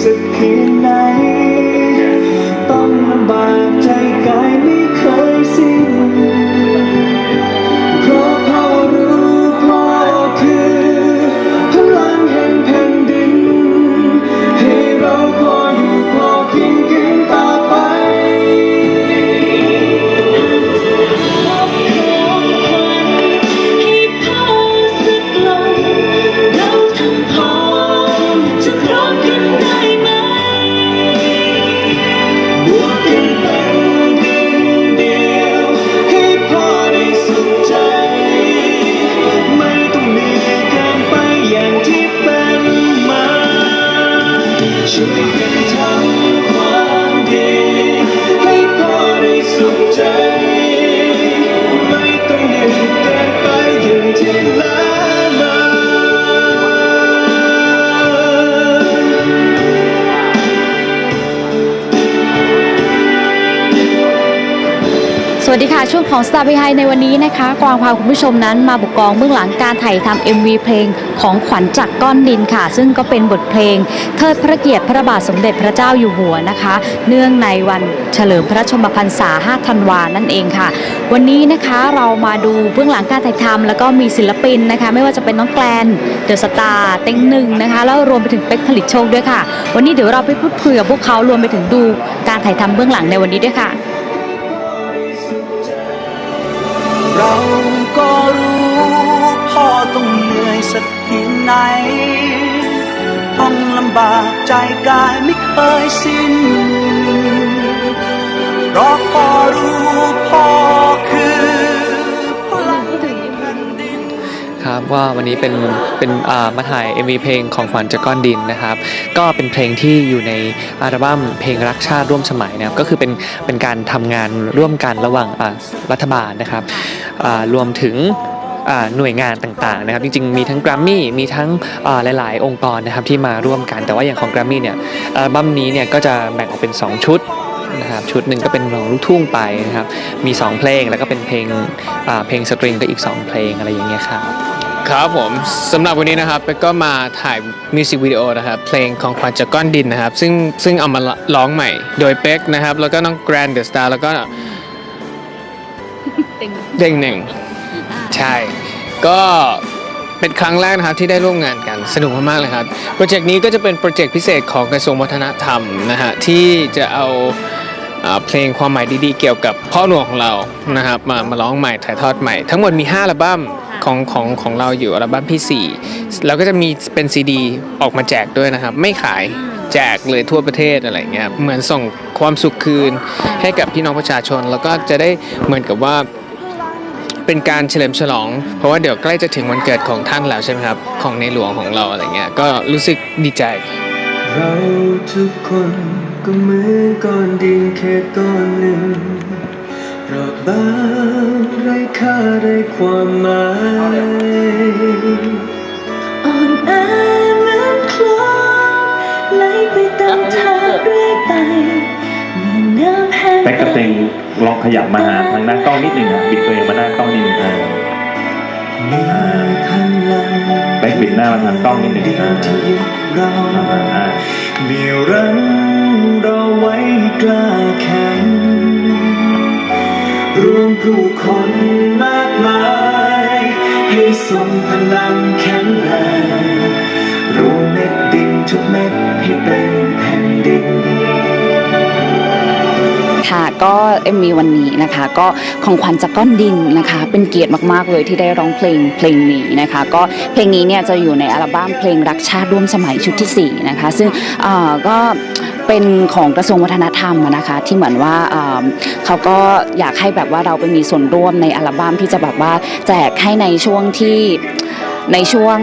เหนื่ ช่ว วัสดีค่ะ ช่วงของ Star b e h i ในวันนี้นะคะกวางพาคุณผู้ชมนั้นมาบุกกองเบื้องหลังการถ่ายทำ MV เพลงของขวัญจากก้อนดินค่ะ ซึ่งก็เป็นบทเพลงเทิดพระเกียรติพระบาทสมเด็จพระเจ้าอยู่หัวนะคะ เนื่องในวันเฉลิมพระชนมพรรษา 5 ธันวานั่นเองค่ะ วันนี้นะคะเรามาดูเบื้องหลังการถ่ายทำแล้วก็มีศิลปินนะคะ ไม่ว่าจะเป็นน้องแกลนเดอะสตาร์เต็งหนึ่งนะคะแล้วรวมไปถึงเป็กผลิตโชคด้วยค่ะ วันนี้เดี๋ยวเราไปพูดคุยกับพวกเขารวมไปถึงดูการถ่ายทำเบื้องหลังในวันนี้ด้วยค่ะ เราก็รู้พ่อต้องเหนื่อยสักเพียงไหน ต้องลำบากใจกายไม่เคยสิ้น ว่าวันนี้เป็นเป็นมาถ่าย MV เพลงของขวัญจากก้อนดินนะครับ ก็เป็นเพลงที่อยู่ในอัลบั้มเพลงรักชาติร่วมสมัยนะครับก็คือเป็นเป็นการทำงานร่วมกันระหว่างรัฐบาลนะครับรวมถึงหน่วยงานต่างๆนะครับจริงๆมีทั้ง Grammy มีทั้งหลาย ๆ องค์กรนะครับที่มาร่วมกันแต่ว่าอย่างของ Grammy เนี่ยอัลบั้มนี้เนี่ยก็จะแบ่งออกเป็น 2 ชุดนะครับชุดหนึ่งก็เป็นของลูกทุ่งไปนะครับมี 2 เพลงแล้วก็เป็นเพลงเพลงสตริงก็อีก 2 เพลงอะไรอย่างเงี้ยครับ ครับผมสำหรับวันนี้นะครับเป็กก็มาถ่ายมิวสิกวิดีโอนะครับเพลงของขวัญจากก้อนดินนะครับ ซึ่งซึ่งเอามาร้องใหม่ โดยเป็กนะครับ แล้วก็น้องแกรนเดอะสตาร์แล้วก็เด้งหนึ่งใช่ ก็เป็นครั้งแรกนะครับที่ได้ร่วมงานกันสนุกมากๆเลยครับ โปรเจกต์นี้ก็จะเป็นโปรเจกต์พิเศษของกระทรวงวัฒนธรรมนะฮะที่จะเอาอ่าเพลงความหมายดีๆ เกี่ยวกับพ่อหลวงของเรานะครับมามาร้องใหม่ถ่ายทอดใหม่ ทั้งหมดมี5อัลบั้ม ของของของเราอยู่อัลบั้มที่ 4 แล้วก็จะมีเป็นซีดีออกมาแจกด้วยนะครับ ไม่ขายแจกเลยทั่วประเทศอะไรเงี้ยเหมือนส่งความสุขคืนให้กับพี่น้องประชาชน แล้วก็จะได้เหมือนกับว่าเป็นการเฉลิมฉลอง เพราะว่าเดี๋ยวใกล้จะถึงวันเกิดของท่านแล้วใช่ไหมครับ ของในหลวงของเราอะไรเงี้ยก็รู้สึกดีใจ เราทุกคนก็เหมือนก้อนดินแค่ก้อนหนึ่ง เปราะบางไร้ค่าไร้ความหมายอ่อนแอเหมือนคลองไหลไปตามทางเรื่อยไปเมื่อน้ำแห้งแบ็กระเตงลองขยับมาหาทางหน้ากล้องนิดหนึ่งอะบิดตัวเองมาหน้ากล้องนิดหนึ่งอะมีพลังแบ็กบิดหน้ามาทางกล้องนิดหนึ่งเดียวอะอ่ามีรังเราไว้กล้าแข็ง รวมผู้คนมากมาย ให้ทรงพลังแข็งแรง ก็เอ็มวีวันนี้นะคะ ก็ของขวัญจากก้อนดินนะคะ เป็นเกียรติมากๆเลยที่ได้ร้องเพลงเพลงนี้นะคะ ก็เพลงนี้เนี่ยจะอยู่ในอัลบั้มเพลงรักชาติร่วมสมัยชุดที่4นะคะซึ่งก็เป็นของกระทรวงวัฒนธรรมนะคะ ที่เหมือนว่าเขาก็อยากให้แบบว่าเราไปมีส่วนร่วมในอัลบั้มที่จะแบบว่าแจกให้ในช่วงที่ในช่วง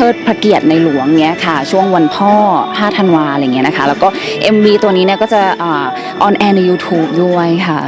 ทิดพระเกียรติในหลวงเนี้ยค่ะ ช่วงวันพ่อ 5 ธันวาอะไรเงี้ยนะคะ แล้วก็ MV ตัวนี้เนี่ยก็จะออนแอร์ใน YouTube ด้วยค่ะ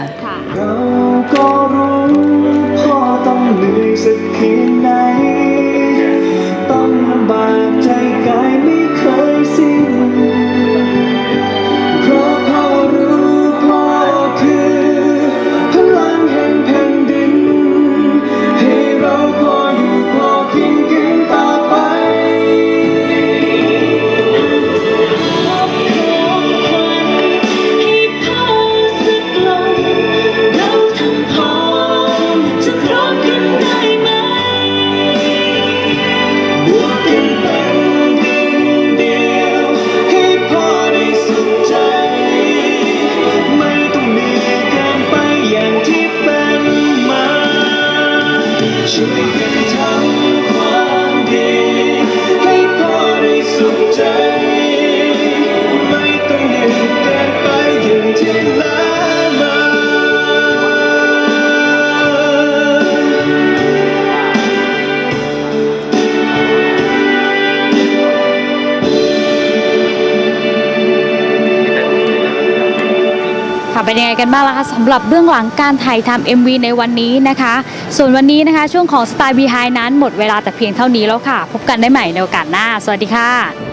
เป็นยังไงกันบ้างล่ะคะสำหรับเบื้องหลังการถ่ายทำ MV ในวันนี้นะคะ ส่วนวันนี้นะคะ ช่วงของ Style Behind นั้นหมดเวลาแต่เพียงเท่านี้แล้วค่ะ พบกันได้ใหม่ในโอกาสหน้า สวัสดีค่ะ